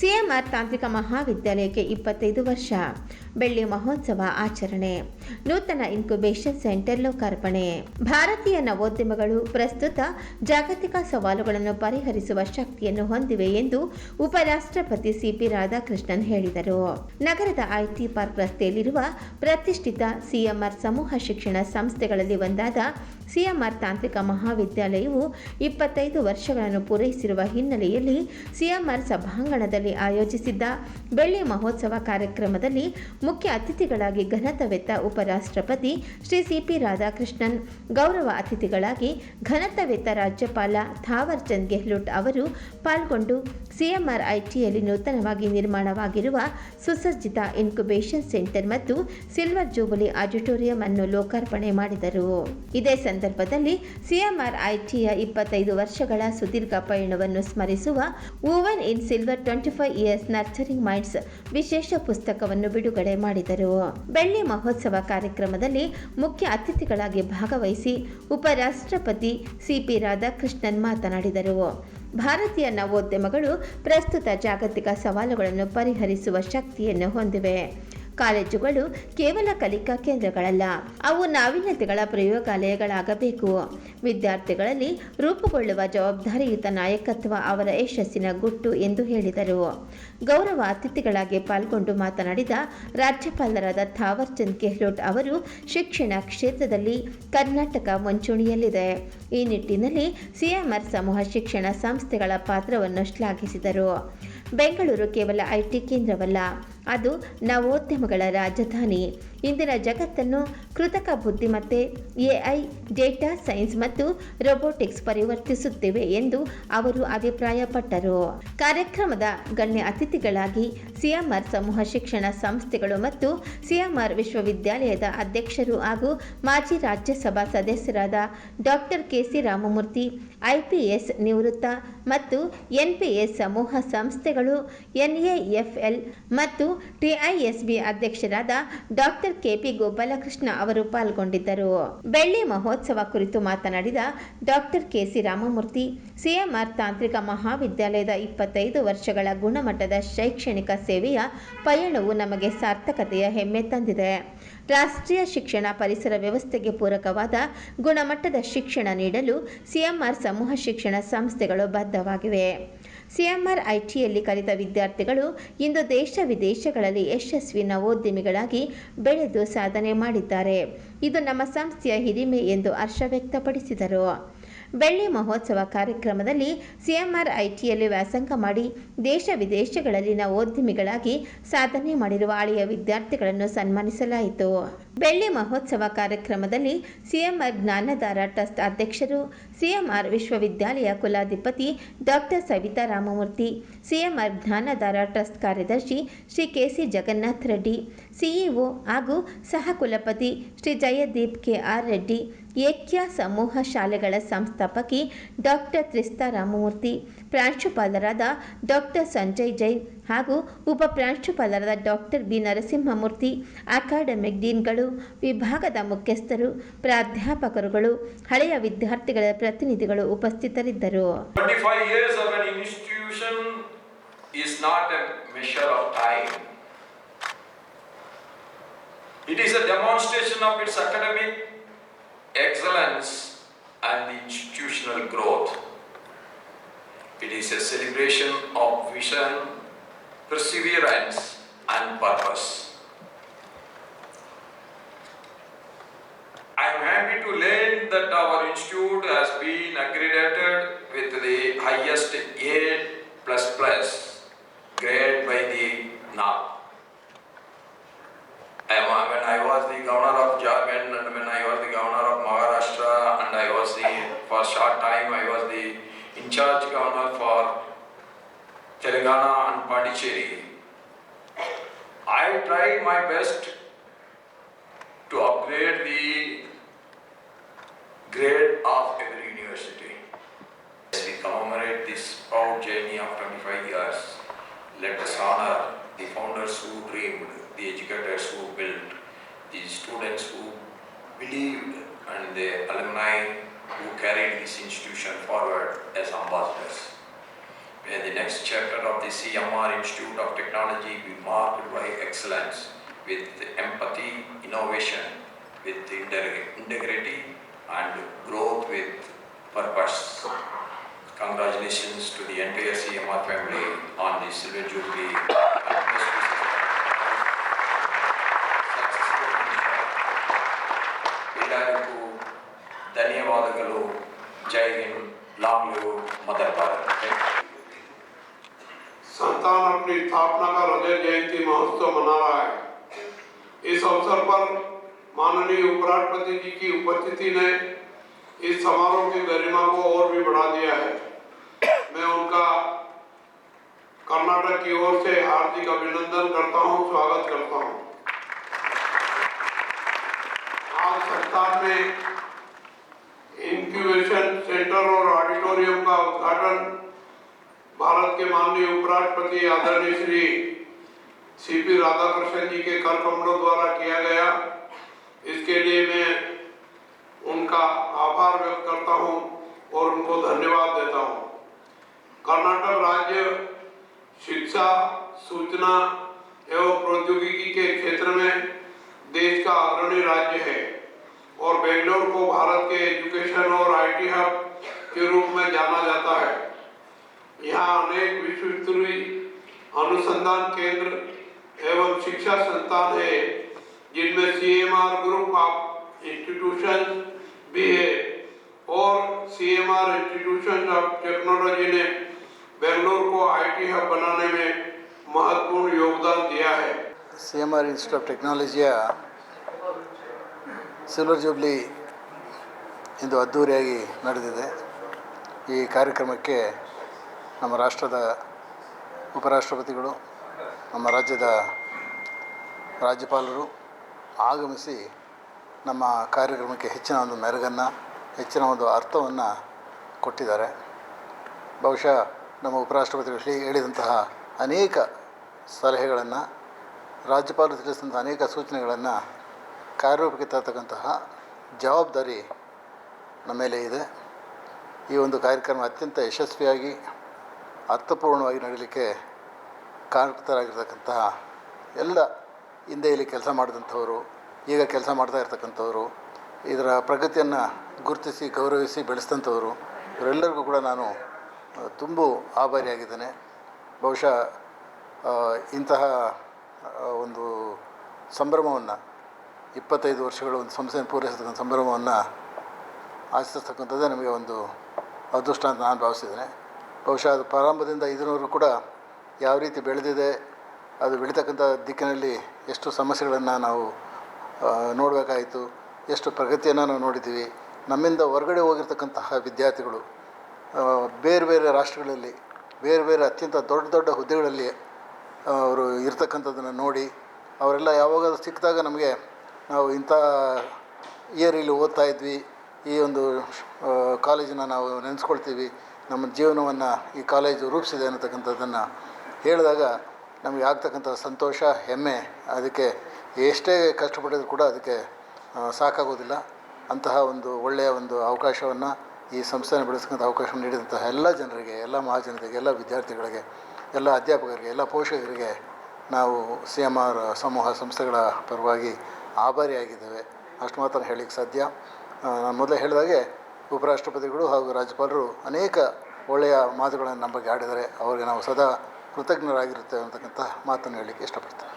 CMR ತಾಂತ್ರಿಕ ಮಹಾವಿದ್ಯಾಲಯಕ್ಕೆ ಇಪ್ಪತ್ತೈದು ವರ್ಷ. ಬೆಳ್ಳಿ ಮಹೋತ್ಸವ ಆಚರಣೆ. ನೂತನ ಇನ್ಕ್ಯುಬೇಷನ್ ಸೆಂಟರ್ ಲೋಕಾರ್ಪಣೆ. ಭಾರತೀಯ ನವೋದ್ಯಮಗಳು ಪ್ರಸ್ತುತ ಜಾಗತಿಕ ಸವಾಲುಗಳನ್ನು ಪರಿಹರಿಸುವ ಶಕ್ತಿಯನ್ನು ಹೊಂದಿವೆ ಎಂದು ಉಪರಾಷ್ಟ್ರಪತಿ ಸಿಪಿ ರಾಧಾಕೃಷ್ಣನ್ ಹೇಳಿದರು. ನಗರದ ಐಟಿ ಪಾರ್ಕ್ ರಸ್ತೆಯಲ್ಲಿರುವ ಪ್ರತಿಷ್ಠಿತ ಸಿಎಂಆರ್ ಸಮೂಹ ಶಿಕ್ಷಣ ಸಂಸ್ಥೆಗಳಲ್ಲಿ ಒಂದಾದ ಸಿಎಂಆರ್ ತಾಂತ್ರಿಕ ಮಹಾವಿದ್ಯಾಲಯವು ಇಪ್ಪತ್ತೈದು ವರ್ಷಗಳನ್ನು ಪೂರೈಸಿರುವ ಹಿನ್ನೆಲೆಯಲ್ಲಿ ಸಿಎಂಆರ್ ಸಭಾಂಗಣದಲ್ಲಿ ಆಯೋಜಿಸಿದ್ದ ಬೆಳ್ಳಿ ಮಹೋತ್ಸವ ಕಾರ್ಯಕ್ರಮದಲ್ಲಿ ಮುಖ್ಯ ಅತಿಥಿಗಳಾಗಿ ಘನತವೆತ್ತ ಉಪರಾಷ್ಟ್ರಪತಿ ಶ್ರೀ ಸಿಪಿ ರಾಧಾಕೃಷ್ಣನ್, ಗೌರವ ಅತಿಥಿಗಳಾಗಿ ಘನತವೆತ್ತ ರಾಜ್ಯಪಾಲ ಥಾವರ್ ಚಂದ್ ಗೆಹ್ಲೋಟ್ ಅವರು ಪಾಲ್ಗೊಂಡು ಸಿಎಂಆರ್ ಐಟಿಯಲ್ಲಿ ನೂತನವಾಗಿ ನಿರ್ಮಾಣವಾಗಿರುವ ಸುಸಜ್ಜಿತ ಇನ್ಕ್ಯುಬೇಷನ್ ಸೆಂಟರ್ ಮತ್ತು ಸಿಲ್ವರ್ ಜೂಬಲಿ ಆಡಿಟೋರಿಯಂ ಅನ್ನು ಲೋಕಾರ್ಪಣೆ ಮಾಡಿದರು. ಇದೇ ಸಂದರ್ಭದಲ್ಲಿ ಸಿಎಂಆರ್ ಐಟಿಯ ಇಪ್ಪತ್ತೈದು ವರ್ಷಗಳ ಸುದೀರ್ಘ ಪಯಣವನ್ನು ಸ್ಮರಿಸುವ woven in silver twenty five years nurturing minds ವಿಶೇಷ ಪುಸ್ತಕವನ್ನು ಬಿಡುಗಡೆ ಮಾಡಿದರು. ಬೆಳ್ಳಿ ಮಹೋತ್ಸವ ಕಾರ್ಯಕ್ರಮದಲ್ಲಿ ಮುಖ್ಯ ಅತಿಥಿಗಳಾಗಿ ಭಾಗವಹಿಸಿ ಉಪರಾಷ್ಟ್ರಪತಿ ಸಿಪಿ ರಾಧಾಕೃಷ್ಣನ್ ಮಾತನಾಡಿದರು. ಭಾರತೀಯ ನವೋದ್ಯಮಗಳು ಪ್ರಸ್ತುತ ಜಾಗತಿಕ ಸವಾಲುಗಳನ್ನು ಪರಿಹರಿಸುವ ಶಕ್ತಿಯನ್ನು ಹೊಂದಿವೆ. ಕಾಲೇಜುಗಳು ಕೇವಲ ಕಲಿಕಾ ಕೇಂದ್ರಗಳಲ್ಲ, ಅವು ನಾವೀನ್ಯತೆಗಳ ಪ್ರಯೋಗಾಲಯಗಳಾಗಬೇಕು. ವಿದ್ಯಾರ್ಥಿಗಳಲ್ಲಿ ರೂಪುಗೊಳ್ಳುವ ಜವಾಬ್ದಾರಿಯುತ ನಾಯಕತ್ವ ಅವರ ಯಶಸ್ಸಿನ ಗುಟ್ಟು ಎಂದು ಹೇಳಿದರು. ಗೌರವ ಅತಿಥಿಗಳಾಗಿ ಪಾಲ್ಗೊಂಡು ಮಾತನಾಡಿದ ರಾಜ್ಯಪಾಲರಾದ ಥಾವರ್ ಚಂದ್ ಗೆಹ್ಲೋಟ್ ಅವರು, ಶಿಕ್ಷಣ ಕ್ಷೇತ್ರದಲ್ಲಿ ಕರ್ನಾಟಕ ಮುಂಚೂಣಿಯಲ್ಲಿದೆ. ಈ ನಿಟ್ಟಿನಲ್ಲಿ ಸಿಎಂಆರ್ ಸಮೂಹ ಶಿಕ್ಷಣ ಸಂಸ್ಥೆಗಳ ಪಾತ್ರವನ್ನು ಶ್ಲಾಘಿಸಿದರು. ಬೆಂಗಳೂರು ಕೇವಲ ಐಟಿ ಕೇಂದ್ರವಲ್ಲ ಅದು ನವೋದ್ಯಮಗಳ ರಾಜಧಾನಿ. ಇಂದಿನ ಜಗತ್ತನ್ನು ಕೃತಕ ಬುದ್ಧಿಮತ್ತೆ, ಎಐ, ಡೇಟಾ ಸೈನ್ಸ್ ಮತ್ತು ರೊಬೊಟಿಕ್ಸ್ ಪರಿವರ್ತಿಸುತ್ತಿವೆ ಎಂದು ಅವರು ಅಭಿಪ್ರಾಯಪಟ್ಟರು. ಕಾರ್ಯಕ್ರಮದ ಗಣ್ಯ ಅತಿಥಿಗಳಾಗಿ ಸಿಎಂಆರ್ ಸಮೂಹ ಶಿಕ್ಷಣ ಸಂಸ್ಥೆಗಳು ಮತ್ತು ಸಿಎಂಆರ್ ವಿಶ್ವವಿದ್ಯಾಲಯದ ಅಧ್ಯಕ್ಷರು ಹಾಗೂ ಮಾಜಿ ರಾಜ್ಯಸಭಾ ಸದಸ್ಯರಾದ ಡಾಕ್ಟರ್ ಕೆಸಿ ರಾಮಮೂರ್ತಿ ಐಪಿಎಸ್ ನಿವೃತ್ತ ಮತ್ತು ಎನ್ಪಿಎಸ್ ಸಮೂಹ ಸಂಸ್ಥೆಗಳು ಎನ್ಎಎಫ್ಎಲ್ ಮತ್ತು ಟಿಐಎಸ್ಬಿ ಅಧ್ಯಕ್ಷರಾದ ಡಾಕ್ಟರ್ ಕೆಪಿ ಗೋಪಾಲಕೃಷ್ಣ ಅವರು ಪಾಲ್ಗೊಂಡಿದ್ದರು. ಬೆಳ್ಳಿ ಮಹೋತ್ಸವ ಕುರಿತು ಮಾತನಾಡಿದ ಡಾಕ್ಟರ್ ಕೆಸಿ ರಾಮಮೂರ್ತಿ, ಸಿಎಂಆರ್ ತಾಂತ್ರಿಕ ಮಹಾವಿದ್ಯಾಲಯದ ಇಪ್ಪತ್ತೈದು ವರ್ಷಗಳ ಗುಣಮಟ್ಟದ ಶೈಕ್ಷಣಿಕ ಸೇವೆಯ ಪಯಣವು ನಮಗೆ ಸಾರ್ಥಕತೆಯ ಹೆಮ್ಮೆ ತಂದಿದೆ. ರಾಷ್ಟ್ರೀಯ ಶಿಕ್ಷಣ ಪರಿಸರ ವ್ಯವಸ್ಥೆಗೆ ಪೂರಕವಾದ ಗುಣಮಟ್ಟದ ಶಿಕ್ಷಣ ನೀಡಲು ಸಿಎಂಆರ್ ಸಮೂಹ ಶಿಕ್ಷಣ ಸಂಸ್ಥೆಗಳು ಬದ್ಧವಾಗಿವೆ. ಸಿಎಂಆರ್ ಐಟಿಯಲ್ಲಿ ಕಲಿತ ವಿದ್ಯಾರ್ಥಿಗಳು ಇಂದು ದೇಶ ವಿದೇಶಗಳಲ್ಲಿ ಯಶಸ್ವಿ ನವೋದ್ಯಮಿಗಳಾಗಿ ಬೆಳೆದು ಸಾಧನೆ ಮಾಡಿದ್ದಾರೆ. ಇದು ನಮ್ಮ ಸಂಸ್ಥೆಯ ಹಿರಿಮೆ ಎಂದು ಹರ್ಷ ವ್ಯಕ್ತಪಡಿಸಿದರು. ಬೆಳ್ಳಿ ಮಹೋತ್ಸವ ಕಾರ್ಯಕ್ರಮದಲ್ಲಿ ಸಿಎಂಆರ್ ಐಟಿಯಲ್ಲಿ ವ್ಯಾಸಂಗ ಮಾಡಿ ದೇಶ ವಿದೇಶಗಳಲ್ಲಿ ನವೋದ್ಯಮಿಗಳಾಗಿ ಸಾಧನೆ ಮಾಡಿರುವ ಹಳೆಯ ವಿದ್ಯಾರ್ಥಿಗಳನ್ನು ಸನ್ಮಾನಿಸಲಾಯಿತು. ಬೆಳ್ಳಿ ಮಹೋತ್ಸವ ಕಾರ್ಯಕ್ರಮದಲ್ಲಿ ಸಿಎಂಆರ್ ಜ್ಞಾನಧಾರ ಟ್ರಸ್ಟ್ ಅಧ್ಯಕ್ಷರು ಸಿಎಂಆರ್ ವಿಶ್ವವಿದ್ಯಾಲಯ ಕುಲಾಧಿಪತಿ doctor Savita Ramamurthy CMR Jnanadhara trust ಕಾರ್ಯದರ್ಶಿ Shri K C Jagannath Reddy CEO ಹಾಗೂ ಸಹ ಕುಲಪತಿ ಶ್ರೀ ಜಯದೀಪ್ ಕೆಆರ್ ರೆಡ್ಡಿ, ಏಕ್ಯ ಸಮೂಹ ಶಾಲೆಗಳ ಸಂಸ್ಥಾಪಕಿ ಡಾಕ್ಟರ್ ತ್ರಿಸ್ತಾ ರಾಮಮೂರ್ತಿ ಪ್ರಾಂಶುಪಾಲರಾದ ಡಾಕ್ಟರ್ ಸಂಜಯ್ ಜೈನ್ ಹಾಗೂ ಉಪ ಪ್ರಾಂಶುಪಾಲರಾದ ಡಾಕ್ಟರ್ ಬಿ ನರಸಿಂಹಮೂರ್ತಿ ಅಕಾಡೆಮಿಕ್ ಡೀನ್ಗಳು ವಿಭಾಗದ ಮುಖ್ಯಸ್ಥರು ಪ್ರಾಧ್ಯಾಪಕರುಗಳು ಹಳೆಯ ವಿದ್ಯಾರ್ಥಿಗಳ ಪ್ರತಿನಿಧಿಗಳು ಉಪಸ್ಥಿತರಿದ್ದರು 25 years of an institution is not a measure of time. It is a demonstration of its academic excellence and institutional growth. It is a celebration of vision, perseverance, and purpose. Tried my best to upgrade the grade of every university. As we commemorate this proud journey of 25 years, let us honor the founders who dreamed, the educators who built, the students who believed, and the alumni who carried this institution forward as ambassadors May the next chapter of the CMR Institute of Technology be marked by excellence with empathy, innovation, with integ- integrity and growth with purpose. Congratulations to the entire CMR family on the Silver Jubilee. and best wishes for successful mission. ಎಲ್ಲರಿಗೂ ಧನ್ಯವಾದಗಳು ಜೈ Hind long live mother Bharat संतान अपनी स्थापना का हृदय जयंती महोत्सव मना रहा है। इस अवसर पर माननीय उपराष्ट्रपति जी की उपस्थिति ने इस समारोह की गरिमा को और भी बढ़ा दिया है। मैं उनका कर्नाटक की ओर से हार्दिक अभिनंदन करता हूँ, स्वागत करता हूँ। आज संस्थान में भारत के माननीय उपराष्ट्रपति आदरणीय श्री सीपी राधाकृष्णन जी के कर कमलों द्वारा किया गया। इसके लिए मैं उनका आभार व्यक्त करता हूँ और उनको धन्यवाद देता हूँ। कर्नाटक राज्य शिक्षा, सूचना एवं प्रौद्योगिकी के क्षेत्र में देश का अग्रणी राज्य है और बेंगलोर को भारत के एजुकेशन और आईटी हब के रूप में जाना जाता है। यहाँ अनेक विश्वस्तरीय अनुसंधान केंद्र एवं शिक्षा संस्थान है जिनमें सीएमआर ग्रुप ऑफ इंस्टीट्यूशन भी है और सीएमआर इंस्टीट्यूशन ऑफ टेक्नोलॉजी ने बेंगलोर को आईटी हब बनाने में महत्वपूर्ण योगदान दिया है C M R institute of ಟೆಕ್ನಾಲಜಿಯ silver jubilee ಇಂದು ಅದ್ಧೂರಿಯಾಗಿ ನಡೆದಿದೆ ಈ ಕಾರ್ಯಕ್ರಮಕ್ಕೆ ನಮ್ಮ ರಾಷ್ಟ್ರದ ಉಪರಾಷ್ಟ್ರಪತಿಗಳು, ನಮ್ಮ ರಾಜ್ಯದ ರಾಜ್ಯಪಾಲರು ಆಗಮಿಸಿ ನಮ್ಮ ಕಾರ್ಯಕ್ರಮಕ್ಕೆ ಹೆಚ್ಚಿನ ಒಂದು ಮೆರುಗನ್ನು, ಹೆಚ್ಚಿನ ಒಂದು ಅರ್ಥವನ್ನು ಕೊಟ್ಟಿದ್ದಾರೆ. ಬಹುಶಃ ನಮ್ಮ ಉಪರಾಷ್ಟ್ರಪತಿಗಳು ಹೇಳಿ- ಹೇಳಿದಂತಹ ಅನೇಕ ಸಲಹೆಗಳನ್ನು, ರಾಜ್ಯಪಾಲರು ತಿಳಿಸಿದಂಥ ಅನೇಕ ಸೂಚನೆಗಳನ್ನು ಕಾರ್ಯರೂಪಕ್ಕೆ ತರತಕ್ಕಂತಹ ಜವಾಬ್ದಾರಿ ನಮ್ಮ ಮೇಲೆ ಇದೆ. ಈ ಒಂದು ಕಾರ್ಯಕ್ರಮ ಅತ್ಯಂತ ಯಶಸ್ವಿಯಾಗಿ ಅರ್ಥಪೂರ್ಣವಾಗಿ ನಡೀಲಿಕ್ಕೆ ಕಾರಣರಾಗಿರ್ತಕ್ಕಂತಹ ಎಲ್ಲ ಹಿಂದೆ ಇಲ್ಲಿ ಕೆಲಸ ಮಾಡಿದಂಥವರು, ಈಗ ಕೆಲಸ ಮಾಡ್ತಾ ಇರ್ತಕ್ಕಂಥವರು, ಇದರ ಪ್ರಗತಿಯನ್ನು ಗುರುತಿಸಿ, ಗೌರವಿಸಿ ಬೆಳೆಸಿದಂಥವರು, ಇವರೆಲ್ಲರಿಗೂ ಕೂಡ ನಾನು ತುಂಬ ಆಭಾರಿಯಾಗಿದ್ದೇನೆ. ಬಹುಶಃ ಇಂತಹ ಒಂದು ಸಂಭ್ರಮವನ್ನು, ಇಪ್ಪತ್ತೈದು ವರ್ಷಗಳ ಒಂದು ಸಂಸ್ಥೆಯನ್ನು ಪೂರೈಸತಕ್ಕಂಥ ಸಂಭ್ರಮವನ್ನು ಆಚರಿಸ್ತಕ್ಕಂಥದ್ದೇ ನಮಗೆ ಒಂದು ಅದೃಷ್ಟ ಅಂತ ನಾನು ಭಾವಿಸಿದ್ದೇನೆ. ಬಹುಶಃ ಅದು ಪ್ರಾರಂಭದಿಂದ ಇದರವರೆಗೂ ಕೂಡ ಯಾವ ರೀತಿ ಬೆಳೆದಿದೆ, ಅದು ಬೆಳೀತಕ್ಕಂಥ ದಿಕ್ಕಿನಲ್ಲಿ ಎಷ್ಟು ಸಮಸ್ಯೆಗಳನ್ನು ನಾವು ನೋಡಬೇಕಾಯಿತು, ಎಷ್ಟು ಪ್ರಗತಿಯನ್ನು ನಾವು ನೋಡಿದ್ದೀವಿ. ನಮ್ಮಿಂದ ಹೊರಗಡೆ ಹೋಗಿರ್ತಕ್ಕಂತಹ ವಿದ್ಯಾರ್ಥಿಗಳು ಬೇರೆ ಬೇರೆ ರಾಷ್ಟ್ರಗಳಲ್ಲಿ, ಬೇರೆ ಬೇರೆ ಅತ್ಯಂತ ದೊಡ್ಡ ದೊಡ್ಡ ಹುದ್ದೆಗಳಲ್ಲಿ ಅವರು ಇರ್ತಕ್ಕಂಥದ್ದನ್ನು ನೋಡಿ, ಅವರೆಲ್ಲ ಯಾವಾಗ ಸಿಕ್ಕಿದಾಗ ನಮಗೆ ನಾವು ಇಂಥ ಇಯರ್ ಇಲ್ಲಿ ಓದ್ತಾ ಇದ್ವಿ. ಈ ಒಂದು ಕಾಲೇಜನ್ನು ಕಾಲೇಜನ್ನ ನಾವು ನೆನೆಸ್ಕೊಳ್ತೀವಿ. ನಮ್ಮ ಜೀವನವನ್ನು ಈ ಕಾಲೇಜು ರೂಪಿಸಿದೆ ಅನ್ನತಕ್ಕಂಥದ್ದನ್ನು ಹೇಳಿದಾಗ ನಮಗೆ ಆಗ್ತಕ್ಕಂಥ ಸಂತೋಷ, ಹೆಮ್ಮೆ, ಅದಕ್ಕೆ ಎಷ್ಟೇ ಕಷ್ಟಪಟ್ಟಿದ್ರು ಕೂಡ ಅದಕ್ಕೆ ಸಾಕಾಗೋದಿಲ್ಲ. ಅಂತಹ ಒಂದು ಒಳ್ಳೆಯ ಒಂದು ಅವಕಾಶವನ್ನು ಈ ಸಂಸ್ಥೆನ ಬೆಳೆಸತಕ್ಕಂಥ ಅವಕಾಶವನ್ನು ನೀಡಿದಂತಹ ಎಲ್ಲ ಜನರಿಗೆ, ಎಲ್ಲ ಮಹಾಜನತೆಗೆ, ಎಲ್ಲ ವಿದ್ಯಾರ್ಥಿಗಳಿಗೆ, ಎಲ್ಲ ಅಧ್ಯಾಪಕರಿಗೆ, ಎಲ್ಲ ಪೋಷಕರಿಗೆ ನಾವು ಸಿ ಎಂ ಆರ್ ಸಮೂಹ ಸಂಸ್ಥೆಗಳ ಪರವಾಗಿ ಆಭಾರಿಯಾಗಿದ್ದೇವೆ. ಅಷ್ಟು ಮಾತ್ರ ಹೇಳಲಿಕ್ಕೆ ಸಾಧ್ಯ. ನಾನು ಮೊದಲೇ ಹೇಳಿದಾಗೆ ಉಪರಾಷ್ಟ್ರಪತಿಗಳು ಹಾಗೂ ರಾಜ್ಯಪಾಲರು ಅನೇಕ ಒಳ್ಳೆಯ ಮಾತುಗಳನ್ನು ನಮ್ಮ ಬಗ್ಗೆ ಆಡಿದ್ದಾರೆ ಅವರಿಗೆ ನಾವು ಸದಾ ಕೃತಜ್ಞರಾಗಿರುತ್ತೇವೆ ಅಂತಕ್ಕಂಥ ಮಾತನ್ನು ಹೇಳಲಿಕ್ಕೆ ಇಷ್ಟಪಡ್ತೇನೆ.